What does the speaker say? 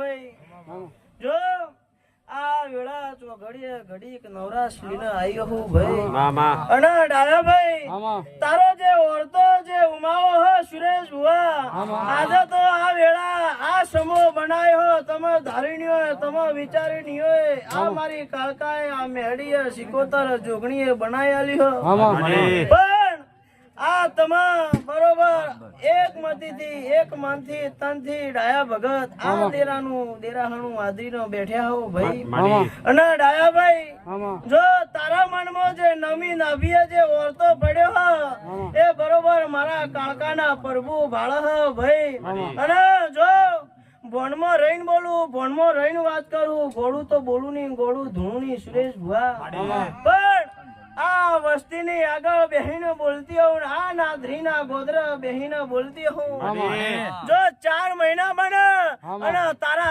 ભાઈ જો આ વેળા ચોઘડીએ ઘડીક નવરાશ લઈને આવ્યો હું ભાઈ મામા. અને ડાયા ભાઈ તારો જે ઓળતો જે ઉમાવો હો સુરેશ ભુવા આજે તો આ વેળા આ સમો બનાવ્યો તમે ધારીણીઓ તમે વિચારીણીઓ આ મારી કાળકાએ આ મેડીએ સિકોતર જોગણીએ બનાવી આલી હો આ તમામ બરોબર. એક મતીથી એક મનથી તનથી ડાયા ભગત. આ દેરાનું દેરાહણું આદરીનો બેઠ્યા હો ભાઈ. અને ડાયા ભાઈ જો તારા મનમાં જે નમી નાભીએ જે ઓરતો પડ્યો હ એ બરોબર મારા કાળકાના પ્રભુ ભાળ હ ભાઈ. અને જો ભણમાં રહીને બોલું ભણમાં રહીને વાત કરું ગોળું તો બોલું નહીં ગોળું ધૂણું નહીં સુરેશ ભુવા. પણ આ વસ્તીની આગળ બેહીને બોલતી હું આ નાધરી ના ગોદરા બેહીને બોલતી હું જો ચાર મહિના બને અને તારા